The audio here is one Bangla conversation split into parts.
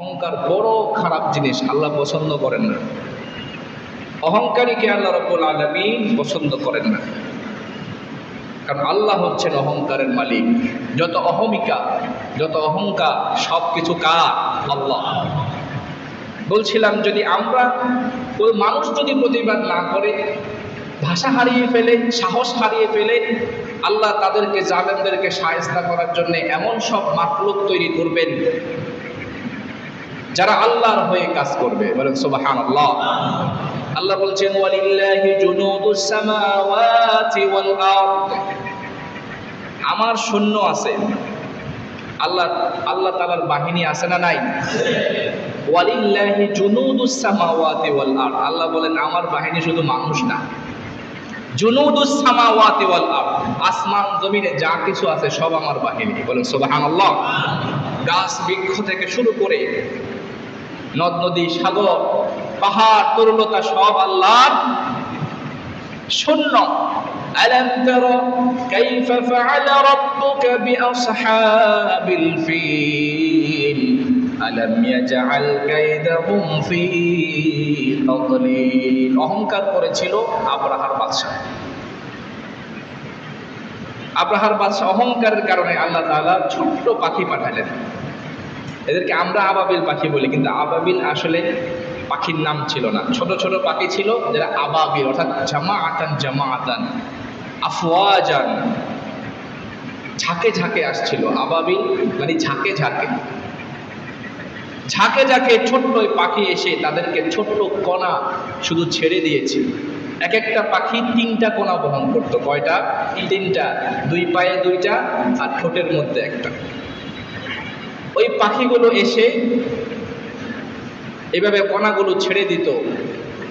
অহংকার বড় খারাপ জিনিস, আল্লাহ পছন্দ করেন না। অহংকারীকে আল্লাহ রব্বুল আলমিন পছন্দ করেন না। কারণ আল্লাহ হচ্ছেন অহংকারের মালিক। যত অহমিকা, যত অহংকার সব কিছু কার? আল্লাহ। বলছিলাম, যদি আমরা ওই মানুষ যদি প্রতিবাদ না করে, ভাষা হারিয়ে ফেলে, সাহস হারিয়ে ফেলে, আল্লাহ তাদেরকে, জালেমদেরকে সায়স্তা করার জন্য এমন সব মাফলুক তৈরি করবেন যারা আল্লাহর হয়ে কাজ করবে, বলেন সুবাহান আল্লাহ আল্লাহ বলছেন, ওয়ালিল্লাহি জুনুদুস সামাওয়াতি ওয়াল আরদ। আমার সৈন্য আছে। আল্লাহ আল্লাহ তাআলার বাহিনী আছে না নাই? ওয়ালিল্লাহি জুনুদুস সামাওয়াতি ওয়াল আরদ। আল্লাহ বলেন, আমার বাহিনী শুধু মানুষ না। জুনুদুস সামাওয়াতি ওয়াল আরদ। আসমান, জমিনে যা কিছু আছে সব আমার বাহিনী। বলেন সুবহানাল্লাহ। গাছ বৃক্ষ থেকে শুরু করে নদ নদী সাগর পাহাড় তরুলতা সব আল্লাহর শূন্য ألم تر كيف فعل ربك بأصحاب الفيل ألم يجعل كيدهم في تضليل অহংকার করেছিল আব্রাহার বাদশাহ আব্রাহার বাদশাহ অহংকারের কারণে আল্লাহ তাআলা ছোট্ট পাখি পাঠালেন এদেরকে আমরা আবাবিল পাখি বলি, কিন্তু আবাবিল আসলে পাখির নাম ছিল না। ছোট ছোট পাখি ছিল, যারা আবাবিল, অর্থাৎ জামা আতান জামা আতান আফওয়াজান, ঝাঁকে ঝাঁকে আসছিল। আবাবিল মানে ঝাঁকে ঝাঁকে। ঝাঁকে ঝাঁকে ছোট্ট ওই পাখি এসে তাদেরকে ছোট্ট কণা শুধু ছেড়ে দিয়েছে। এক একটা পাখি তিনটা কোনা বহন করতো, কয়টা? তিনটা। দুই পায়ে দুইটা আর ঠোঁটের মধ্যে একটা। ওই পাখিগুলো এসে এভাবে কণাগুলো ছেড়ে দিত।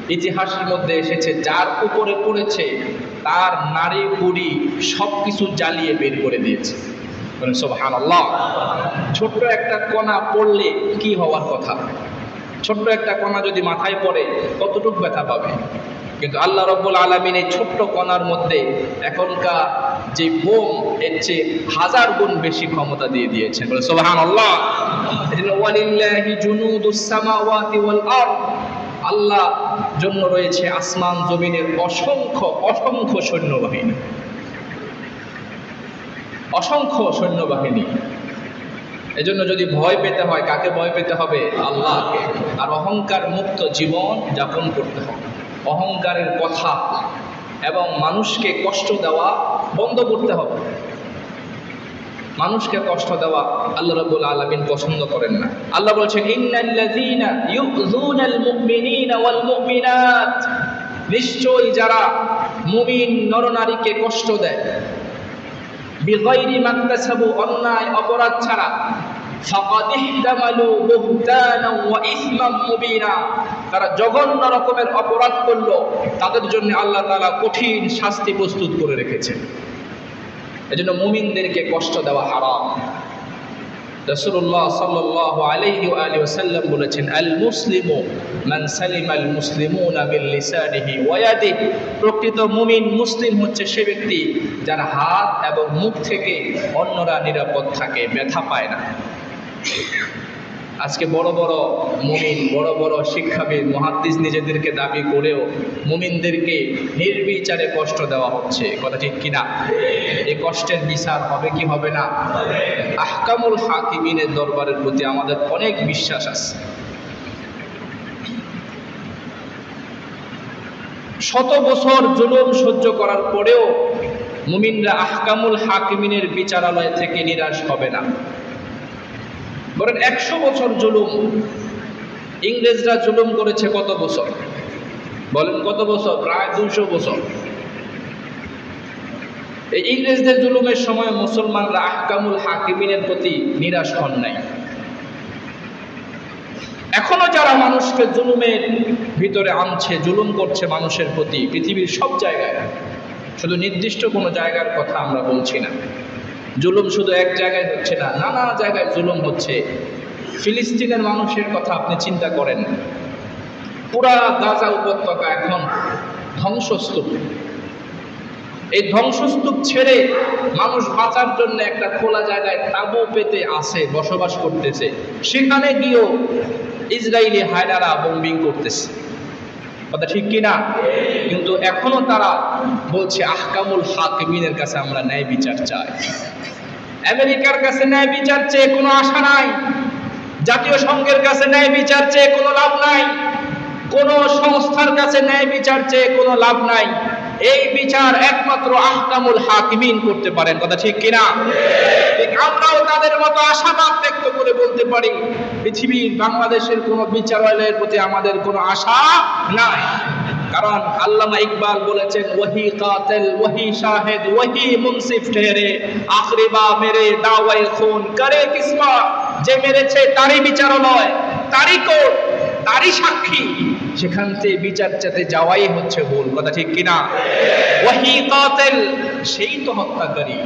ইতিহাসের মধ্যে এসেছে, যার উপরে পড়েছে, তার নারী বুড়ি সব কিছু জ্বালিয়ে বের করে দিয়েছে। ছোট্ট একটা কণা পড়লে কি হওয়ার কথা? ছোট্ট একটা কণা যদি মাথায় পড়ে, কতটুক ব্যথা পাবে? কিন্তু আল্লাহ রব্বুল আলমিন এই ছোট্ট কণার মধ্যে এখনকার যে বোম, এর চেয়ে হাজার গুণ বেশি ক্ষমতা দিয়ে দিয়েছেন। বলে সোহান আল্লাহ আল্লাহ জন্য রয়েছে আসমান জমিনের অসংখ্য অসংখ্য সৈন্যবাহিনী। অসংখ্য সৈন্যবাহিনী। এজন্য যদি ভয় পেতে হয়, কাকে ভয় পেতে হবে? আল্লাহকে। আর অহংকার মুক্ত জীবন যাপন করতে হবে। অহংকারের কথা এবং মানুষকে কষ্ট দেওয়া বন্ধ করতে হবে। মানুষকে কষ্ট দেওয়া আল্লাহ রাব্বুল আলামিন পছন্দ করেন না। আল্লাহ বলছেন, ইন্নাল্লাযীনা ইউযুনাল মুমিনিনা ওয়াল মুমিনাত। নিশ্চয়ই যারা মুমিন নরনারীকে কষ্ট দেয় বিগয়রি মাকতাসাবু, অন্যায়, অপরাধ ছাড়া তারা জঘন্য রকমের অপরাধ করল। তাদের জন্য আল্লাহ তাআলা কঠিন শাস্তি প্রস্তুত করে রেখেছেন। এজন্য মুমিনদেরকে কষ্ট দেওয়া হারাম। বলেছেন সালিম আল মুসলিমুন লিসানিহি ওয়া ইয়াদিহি। প্রকৃত মুসলিম হচ্ছে সে ব্যক্তি যার হাত এবং মুখ থেকে অন্যরা নিরাপদ থাকে, ব্যথা পায় না। আজকে বড় বড় মুমিন, বড় বড় শিক্ষাবিদ, মহাদ্দিস নিজেদেরকে দাবি করেও মুমিনদেরকে নির্বিচারে কষ্ট দেওয়া হচ্ছে। কথা ঠিক কিনা? এই কষ্টের বিচার হবে কি হবে না? আহকামুল হাকিমিনের দরবারের প্রতি আমাদের অনেক বিশ্বাস আছে। শত বছর জুলুম সহ্য করার পরেও মুমিনরা আহকামুল হাকিমিনের বিচারালয় থেকে নিরাশ হবে না। বলেন একশো বছর জুলুম। ইংরেজরা জুলুম করেছে কত বছর? বলেন কত বছর? প্রায় দুশো বছর। এই ইংরেজদের জুলুমের সময় মুসলমানরা আহকামুল হাকিমিনের প্রতি নিরাশ হন নাই। এখনও যারা মানুষকে জুলুমের ভিতরে আনছে, জুলুম করছে মানুষের প্রতি, পৃথিবীর সব জায়গায়, শুধু নির্দিষ্ট কোনো জায়গার কথা আমরা বলছি না। জুলুম শুধু এক জায়গায় হচ্ছে না, নানা জায়গায় জুলুম হচ্ছে। ফিলিস্তিনের মানুষের কথা আপনি চিন্তা করেন। পুরা গাজা উপত্যকা এখন ধ্বংসস্তূপ। এই ধ্বংসস্তূপ ছেড়ে মানুষ বাঁচার জন্য একটা খোলা জায়গায় তাবু পেতে আসে, বসবাস করতেছে। সেখানে গিয়েও ইসরায়েলি হায়নারা বোম্বিং করতেছে। কথা ঠিক কিনা? এখনও তারা বলছে, আহকামুল হাকিমিনের কাছে আমরা ন্যায় বিচার চাই। আমেরিকার কাছে ন্যায় বিচার চেয়ে কোনো আশা নাই। জাতীয় সংঘের কাছে ন্যায় বিচার চেয়ে কোনো লাভ নাই। কোন সংস্থার কাছে ন্যায় বিচার চেয়ে কোনো লাভ নাই। এই বিচার একমাত্র আহকামুল হাকিমিন করতে পারেন। কথা ঠিক কিনা? আমরাও তাদের মতো আশাবাদ ব্যক্ত করে বলতে পারি পৃথিবীর বাংলাদেশের কোন বিচারালয়ের প্রতি আমাদের কোনো আশা নাই। কারণ আল্লামা ইকবাল বলেছেন, ওহি কাতেল, ওহি শাহেদ, ওহি মুনসিফ ঠেরে আখরিবা মেরে দাওয়াই খুন করে কিসমা। যে মেরেছে তারই বিচারালয়, তারই কোর্ট, তারই সাক্ষী। সেখান থেকে বিচার চাতে যাওয়াই হচ্ছে ভুল। কথা ঠিক কিনা? ওহি কাতেল, সেই তো হত্যাকারী।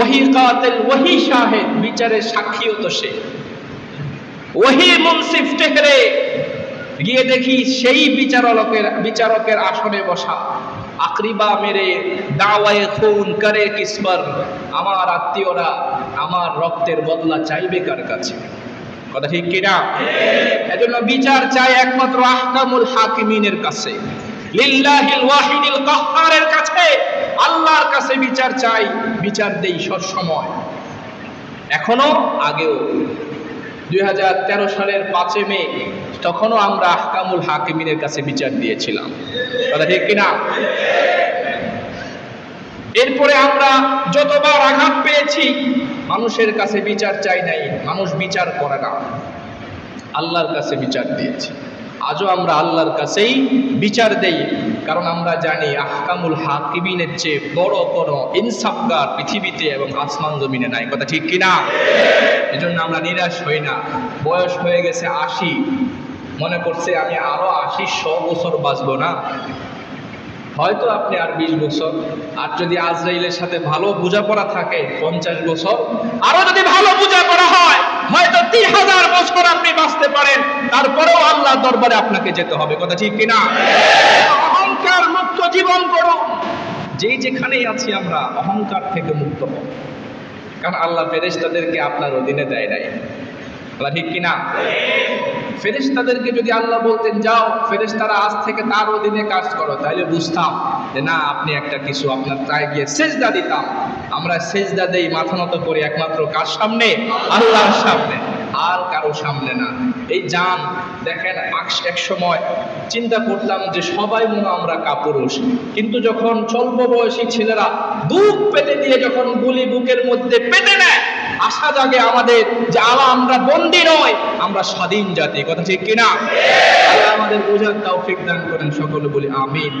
ওহি কাতেল, ওহি শাহেদ, বিচারের সাক্ষীও তো সে। ওহি মুনসিফ টেহরে গিয়ে দেখি সেই বিচারকের বিচারকের আসনে বসা। আকরিবা মেরে দাওয়ায়ে খুন করে কিসবার আমার আত্মীয়রা আমার রক্তের বদলা চাইবে কার কাছে? কথা ঠিক কিনা? এজন্য বিচার চাই একমাত্র আহকামুল হাকিমিনের কাছে। লিল্লাহিল ওয়াহিদিল কাহ্হারের কাছে আল্লাহর কাছে বিচার চাই। বিচার দেই সব সময় এখনও আগেও দুই হাজার তেরো সালের পাঁচে মে তখনও আমরা আহকামুল হাকিমিনের কাছে বিচার দিয়েছিলাম। কথা ঠিক কিনা? এরপরে আমরা যতবার আঘাত পেয়েছি, মানুষের কাছে বিচার চাই নাই, মানুষ বিচার করে না। আল্লাহর কাছে বিচার দিয়েছি। আজও আমরা আল্লাহর কাছেই বিচার দেই, কারণ আমরা জানি আহকামুল হাকিমিনের চেয়ে বড় কোনো ইনসাফগার পৃথিবীতে এবং আসমান জমিনে নাই। কথা ঠিক কিনা? এজন্য আমরা নিরাশ হই না। বয়স হয়ে গেছে আশি। মনে করছে আমি আরও আশি, শ বছর বাঁচব না? হয়তো আপনি আর বিশ বছর, আর যদি আজরাইলের সাথে ভালো বোঝাপড়া থাকে, পঞ্চাশ বছর, আরও যদি ভালো বোঝাপড়া হয়, হয়তো তিন হাজার বছর আপনি বাঁচতে পারেন। তারপরেও আল্লাহ দরবারে আপনাকে যেতে হবে, কথা ঠিক কিনা? অহংকার মুক্ত জীবন করুন। যেই যেখানেই আছি আমরা, অহংকার থেকে মুক্ত হব কারণ আল্লাহ ফেরেশ তাদেরকে আপনার অধীনে দেয় নাই। আল্লাহ ঠিক কিনা? ফেরেশতাদেরকে যদি আল্লাহ বলতেন, যাও, ফেরেশতারা আজ থেকে তার অধীনে কাজ করো। তাহলে বুঝতাম যে, না, আপনি একটা কিছু আপনার চায় গিয়ে সেজদা দিতাম। আমরা সেজদা দেই মাথা নত করি একমাত্র কার সামনে? আল্লাহর সামনে। আর কারও সামনে না। এই যান, দেখেন এক সময় চিন্তা করতাম যে, সবাই মনে আমরা কাপুরুষ। কিন্তু যখন স্বল্প বয়সী ছেলেরা বুক পেতে দিয়ে যখন গুলি বুকের মধ্যে পেতে নেয় আশা জাগে আমাদের যে আলা আমরা বন্দি নয়, আমরা স্বাধীন জাতি। কথা ঠিক কিনা? আল্লাহ আমাদের বোঝার তৌফিক দান করেন সকলে বলি, আমিন।